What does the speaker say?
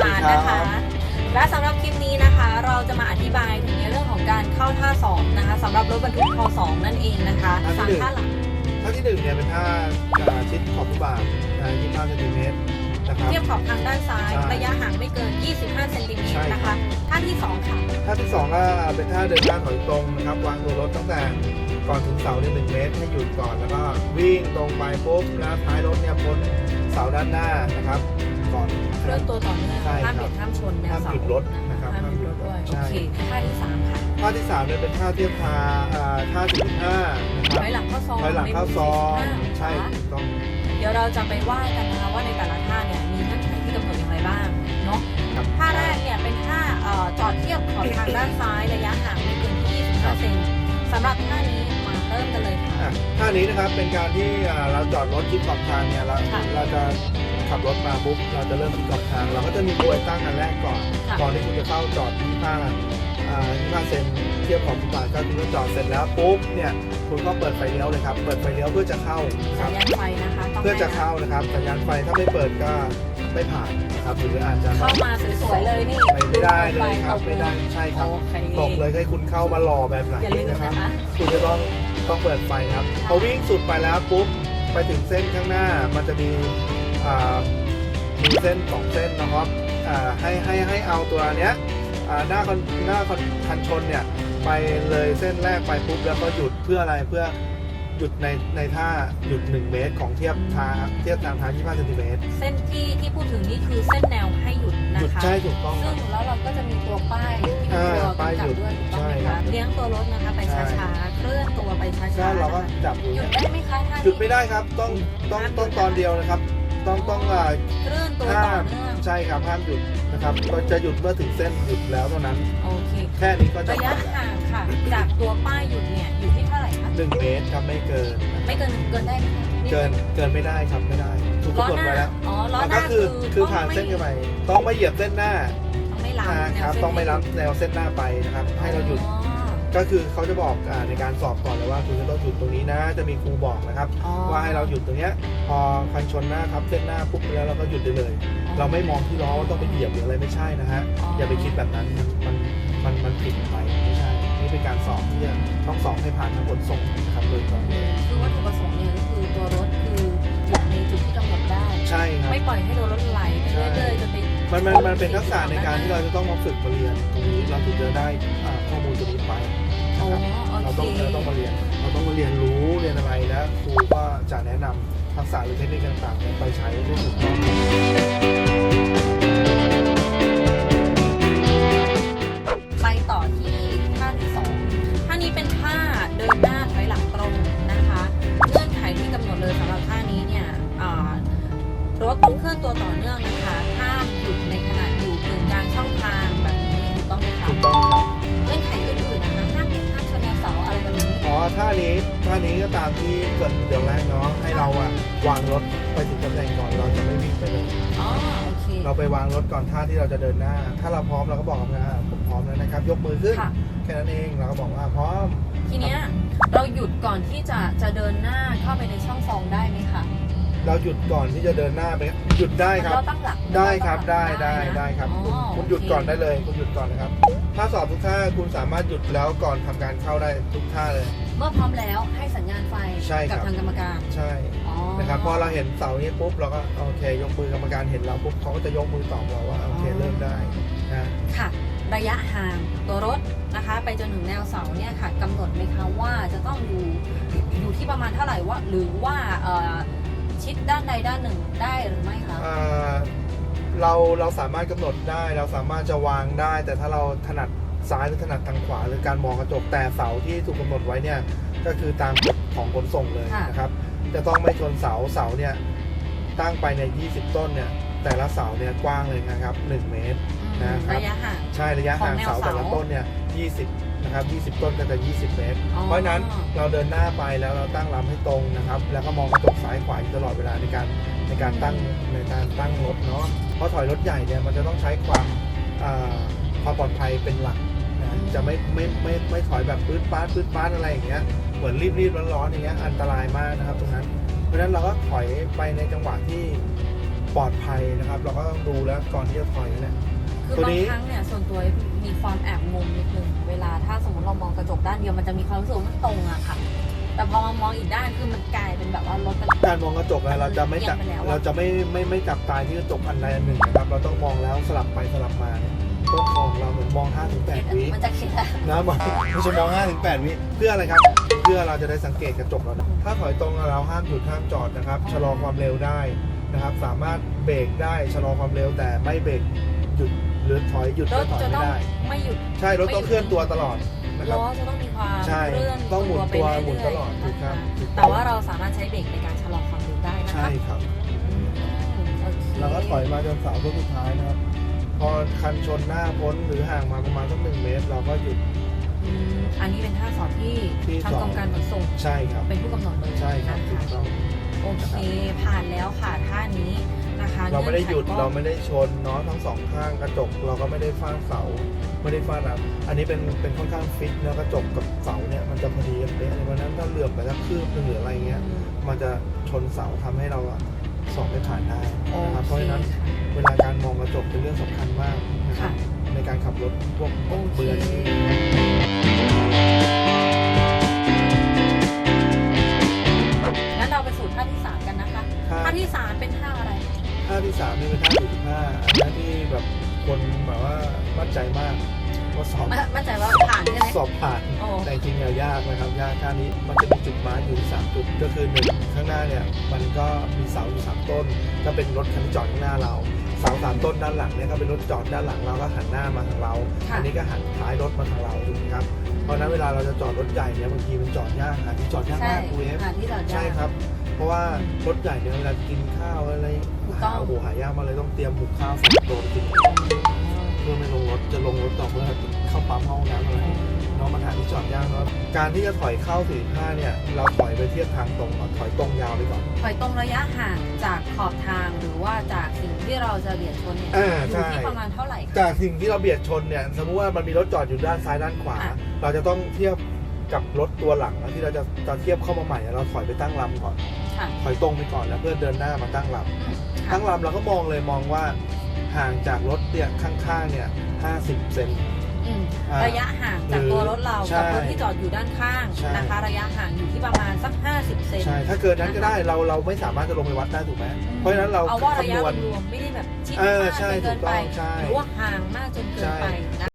สารนะคะ และสำหรับคลิปนี้นะคะ เราจะมาอธิบายถึงในเรื่องของการเข้าท่าสองนะคะสำหรับรถบรรทุกคสองนั่นเองนะคะท่าสามที่หนึ่งท่าหลักท่าที่หนึ่งเนี่ยเป็นท่าอ่าชิดขอบฟุตบาทนะ25เซนติเมตรนะครับเทียบขอบทางด้านซ้ายใช่ระยะห่างไม่เกิน 25 เซนติเมตใช่รนะคะ ท่าที่สองค่ะ ท่าที่สองก็เป็นท่าเดินหน้าถอยตรงนะครับ วางตัวรถตั้งแต่ก่อนถึงเสาเนี่ยหนึ่งเมตร ให้หยุดก่อน แล้วก็วิ่งตรงไปปุ๊บแล้วท้ายรถเนี่ยพ้นเสาด้านหน้านะครับ ก่อนเคลื่อนตัวต่อเนื่องใช่ครับห้ามเบียดห้ามชนแนวห้ามเสาหยุดรถนะครับห้ามหยุดรถด้วยใช่โอเคท่าที่สามค่ะท่าที่สามเนี่ยเป็นท่าเทียบทาอ่าท่า45นะคถรับอยหลังเข้าซองถอยหลังเข้าซองในมุม45ใช่นะคะถูกต้อง เดี๋ยวเราจะไปว่ากันนะคะว่าในแต่ละท่าเนี่ยมีเงื่อนไขที่กำหนดอย่างไรบ้างเนาะครับ ท่าแรกเนี่ยเป็นท่าเอ่อจอดเทียบขอบทางด้านซ้ายระยะห่างไม่เกิน25เซนสำหรับท่านี้มาเริ่มกันเลยค่ะ อะท่านี้นะครับเป็นการที่อ่าเราจอดรถชิดขอบทางเนี่ยเราค่ะ เราจะ ขับรถมาปุ๊บเราจะเริ่มชิดขอบทาง เราก็จะมีกลวยตั้งอันแรกก่อนค่ะก่อนที่คุณจะเข้าจอดที่ผ้าอ่าที่ผ้าเซนเทียบขอบฟุตบาทก็คุณก็จอดเสร็จแล้วปุ๊บเนี่ยคุณก็เปิดไฟเลี้ยวเลยครับ เปิดไฟเลี้ยวเพื่อจะเข้าคสัรัญบญาณไฟนะคะต้องเพื่อจะให้นเข้านะครับสัญญาณไฟถ้าไม่เปิดก็ไม่ผ่านนะครับหรืออาจจะเข้ามาสวยๆเลยนี่ไม่ไม่ได้เลยครับตกไม่ได้ใช่ครับโอเคตกเลยให้คุณเข้ามารอแบบไหนอย่าลืมนะครับนะคะคุณจะต้องต้องเปิดไฟครับค่ะพอวิ่งสุดไปแล้วปุ๊บไปถึงเส้นข้างหน้ามันจะมีอ่า มีเส้นสองเส้นนะครับอ่าให้ให้ให้เอาตัวเนี้ยอ่าหน้าคอนหน้าคอนคันชนเนี่ยไปเลยเส้นแรกไปปุ๊บแล้วก็หยุดเพื่ออะไรเพื่อหยุดในในท่าหยุด 1 เมตร ของเทียบทางเทียบทางทาง25เซนติเมตรเส้นที่ที่พูดถึงนี่คือเส้นแนวให้หยุดหนะยุดคะใช่ถูกต้องคซึ่รับงแล้วเราก็จะมีตัวป้ายที่เป็นอ่าตัวป้ายกำกับหยุดด้วยถูกต้องไหมใช่ครัคะบเลี้ยงตัวรถนะคะไปใช่ช้าๆเคลื่อนตัวไปช้าใช่ๆเราก็นะคะจับอยู่หยุดเนี่ยได้ไหมคะท่าหยุดนี้ไม่ได้ครับต้องต้องต้องตอนเดียวนะครับ ต้องต้องอ่าเคลื่อนตัวห้าต่อมเนื่องใช่ครับห้ามหยุดนะครับก็จะหยุดเมื่อถึงเส้นหยุดแล้วเท่านั้น โอเคแค่นี้ก็จะระยะห่างค่ะ จากตัวป้ายหยุดเนี่ยอยู่ที่เท่าไหร่คะหนึ่งเมตรครับไม่เกิน ไม่เกินเกินได้ไหมคะเกินเกินไม่ได้ครับไม่ได้ถูกล้อกำหนดหน้าไว้แล้ว อ๋อล้อหก็น้าคือคือต้ผ่านไม่เส้นกันไปต้องไม่เหยียบเส้นหน้าต้องไม่ล้ำนะครับแนวเส้นต้องไม่รับแนวเส้นหน้าไปนะครับ ให้เราหยุดอ๋อ ก็คือเขาจะบอกอ่าในการสอบก่อนเลยว่าคุณจะต้องหยุดตรงนี้นะ จะมีครูบอกนะครับอ๋อว่าให้เราหยุดตรงเนี้ยพอคันชนหน้าทับเส้นหน้าปุ๊บแล้วเราก็หยุดได้เลย เราไม่มองที่ล้อว่าต้องไปเหยียบหรืออะไรไม่ใช่นะฮะอย่าไปคิดแบบนั้นมันมันมันผิดไปไม่ใช่นี่เป็นการสอบที่จะต้องสอบให้ผ่านทั้งขนส่งนะครับโดยตรงคือวัตถุประสงค์เนี่ยก็คือตัวรถคือหยุดในจุดที่กำหนดได้ใช่ครับไม่ปล่อยให้ตัวรถไหลไปเรื่อยๆจนไป มันมันมันเป็นทักษะในการที่เราจะต้องมาฝึกมาเรียนตรงนี้เราถึงจะได้อ่าข้อมูลตรงนี้ไปอ๋อนะครับโอเราเคต้องเราต้องมาเรียน เราต้องมาเรียนรู้เรียนอะไรแล้วครูก็จะแนะนำทักษะหรือเทคนิคต่างๆเนี่ยไปใช้ได้ถูกต้อง นี้ท่านี้ก็ตามที่เกริดเดี๋ยวแรกเนาะให้เราอะวางรถไปถึงตำแหน่งก่อนเราจะไม่วิ่งไปเลยอ๋อโอเค เราไปวางรถก่อนท่าที่เราจะเดินหน้า ถ้าเราพร้อมเราก็บอกกับงานผมพร้อมแล้วนะครับ ยกมือขึ้นค่ะ แค่นั้นเองเราก็บอกว่าพร้อมทีเนี้ยเราหยุดก่อนที่จะจะเดินหน้าเข้าไปในช่องฟองได้ไหมคะเราหยุดก่อนที่จะเดินหน้าไปหยุดได้ครับ เราตั้งหลักได้ครับเราได้ตั้งหได้ลักได้ครับอ๋อคุณคุณโหยุดก่อนได้เลย คุณหยุดก่อนนะครับ ถ้าสอบทุกท่าคุณสามารถหยุดแล้วก่อนทำการเข้าได้ทุกท่าเลย เมื่อพร้อมแล้วให้สัญญาณไฟใช่ครักับทางกรรมการใช่อ๋อนะครับพอเราเห็นเสานี้ปุ๊บเราก็โอเค ยกมือกรรมการเห็นเราปุ๊บเขาก็จะยกมือตอบเราว่าโอเคเริ่มได้นะค่ะ ระยะห่างตัวรถนะคะ ไปจนถึงแนวเสาเนี่ยค่ะกำหนดไหมคะว่าจะต้องอยู่อยู่ที่ประมาณเท่าไหร่ว่า หรือว่าเอ่อชิดด้านใดด้านหนึ่งได้หรือไม่คะอ่าเราเราสามารถกำหนดได้ เราสามารถจะวางได้ แต่ถ้าเราถนัด ซ้ายหรือถนัดทางขวาหรือการมองกระจกแต่เสาที่ถูกกำหนดไว้เนี่ยก็คือตามกฎของขนส่งเลยค่ะนะครับ จะต้องไม่ชนเสาเสาเนี่ยตั้งไปในย20 ต้นเนี่ยแต่ละเสาเนี่ยกว้างเลยนะครับ 1 เมตรอืมนะครับระยะห่างใช่ระยะห่างของแนวเสาแต่ละเสาต้นเนี่ย 20 นะครับ 20 ต้นก็จะ 20 เมตรอ๋อเพราะฉะนั้นเราเดินหน้าไปแล้วเราตั้งลำให้ตรงนะครับ แล้วก็มองกระจกซ้ายขวาอยู่ตลอดเวลาในการในการตั้งในการตั้งรถเนาะเพราะถอยรถใหญ่เนี่ยมันจะต้องใช้ความอ่า ความปลอดภัยเป็นหลักนะจะไม่ไม่ไม่ไม่ถอยแบบปื้ดป้าดปื้ดป้าดอะไรอย่างเงี้ยเหมือนรีบรีบร้อนร้อนๆอย่างเงี้ยอันตรายมากนะครับตรงนั้น เพราะฉะนั้นเราก็ถอยไปในจังหวะที่ปลอดภัยนะครับ เราก็ต้องดูแล้วก่อนที่จะถอยเนี่ยคือตัวบางนี้ครั้งเนี่ยส่วนตัวมีความแอบงงนิดนึงเวลาถ้าสมมติเรามองกระจกด้านเดียวมันจะมีความรู้สึกว่ามันตรงอะค่ะ แต่พอมามองอีกด้านคือมันกลายเป็นแบบว่ารถมัน การมองกระจกอะเราจะไม่จับเอียงไปแล้วอะ เราจะไม่ไม่ไม่จับตายที่กระจกอันใดอันหนึ่งนะครับ เราต้องมองแล้วสลับไปสลับมาเนี่ยต้นคอของเราเห มือนมอง5ถึง8วิมันจะคิดอะนะมองไม่ใช่มอง5ถึง8วิเพื่ออะไรครับ เพื่อเราจะได้สังเกตกระจกเรานะถ้าถอยตรงเราห้ามหยุดห้ามจอดนะครับชะลอความเร็วได้นะครับ สามารถเบรกได้ชะลอความเร็วแต่ไม่เบรกหยุดหรือถอยหยุดรก็ถถอยจะไม่ต้องได้ไม่หยุดใช่รถต้องเคลื่อนตัวตลอดนะครับล้อจะต้องมีความใช่เคลื่อนต้องหมุนไปตัวเรื่อยๆหมุนตลอดถูกครับนะคะถูกแต่ว่าเราสามารถใช้เบรกในการชะลอความเร็วได้นะคะใช่ครับอืมโอเคเราก็ถอยมาจนเสาต้นสุดท้ายนะครับ พอคันชนหน้าพ้นหรือห่างมาประมาณสักหนึ่งเมตร เราก็หยุด อืมอันนี้เป็นท่าสอนที่ที่ทางสอน กรมการขนส่งใช่ครับ เป็นผู้กำหนดเลยใช่ครับถูนะกคะต้องโอเคผ่านแล้วค่ะท่านี้นะคะเราไม่ได้หยุดงื่อนขก็เราไม่ได้ชนเนาะทั้งสองข้างกระจก เราก็ไม่ได้ฟาดเสาไม่ได้ฟาดอะไรอันนี้เป็นเป็นค่อนข้างฟิตแล้วกระจกกับเสาเนี่ยมันจะพอดีกันเป๊ะเลยเพราะฉะนั้นถ้าเหลื่อมไปสักคืบหนึ่งหรืออะไรเงี้ยอืมมันจะชนเสาทำให้เราอะ สอบไม่ผ่านได้โอนะครับเคเพราะฉะนั้นเวลาการมองกระจกเป็นเรื่องสำคัญมากนะครับค่ะในการขับรถพวกโอเคเบือนงั้นเราไปสู่ท่าที่สามกันนะคะท่าท่าที่สามเป็นท่าอะไรท่าที่สามนี่เป็นท่าสี่สิบห้าอันนี้ที่แบบคนแบบว่ามั่นใจมาก ว่าสอบมั่นมั่นใจว่าผ่านใช่ไหมสอบผ่านโอ้แต่จริงๆเนี่ยยากนะครับ ยากท่านี้มันจะมีจุดหมายอยู่สามจุด ก็คือหนึ่งข้างหน้าเนี่ยมันก็มีเสาอยู่สามต้น ก็เป็นรถคันที่จอดข้างหน้าเราเสาสามต้นด้านหลังเนี่ยก็เป็นรถจอดด้านหลังเราก็หันหน้ามาทางเราค่ะอันนี้ก็หันท้ายรถมาทางเราถูกไหมครับ เพราะฉะนั้นเวลาเราจะจอดรถใหญ่เนี่ยบางทีมันจอดยากหาที่จอดยากใช่มากคุณเอฟหาที่จอดยากใช่ครับ เพราะว่ารถใหญ่เนี่ยเวลากินข้าวอะไรถูกต้องหาโอ้โหหายากมากเลยต้องเตรียมหุงข้าวสองตัวไปกิน เพื่อไม่ลงรถจะลงรถต่อเมื่อเข้าปั๊มห้องน้ำอะไรเน้องมันหาที่จอดยากเนาะการที่จะถอยเข้าสี่ห้าเนี่ยเราถอยไปเทียบทางตรงก่อนถอยตรงยาวไปก่อนถอยตรงระยะห่างจากขอบทางหรือว่าจากสิ่งที่เราจะเบียดชนเนี่ยอ่าอยู่ใช่ที่ประมาณเท่าไหร่คะจากสิ่งที่เราเบียดชนเนี่ยสมมุติว่ามันมีรถจอดอยู่ด้านซ้ายด้านขวาอะเราจะต้องเทียบกับรถตัวหลังนะที่เราจะจะเทียบเข้ามาใหม่อะเราถอยไปตั้งลำก่อนค่ะถอยตรงไปก่อนแล้วเพื่อเดินหน้ามาตั้งลำอืมค่ะตั้งลำเราก็มองเลยมองว่า ห่างจากรถเนี่ยข้างๆเนี่ย50เซน อืมอ่าระยะห่างจากหรือตัวรถเราใช่กับรถที่จอดอยู่ด้านข้างใช่ นะคะ ระยะห่างอยู่ที่ประมาณสัก 50 เซน ใช่ถ้าเกินนั้นก็ได้เราเราไม่สามารถจะลงไปวัดได้ถูกไหมเพราะฉะนั้นเราเอาว่าระคำยะนวณ รวมๆไม่ได้แบบชิดเออมากใช่จนเกินไปถูกต้องใช่หรือว่าห่างมากจนเกินใช่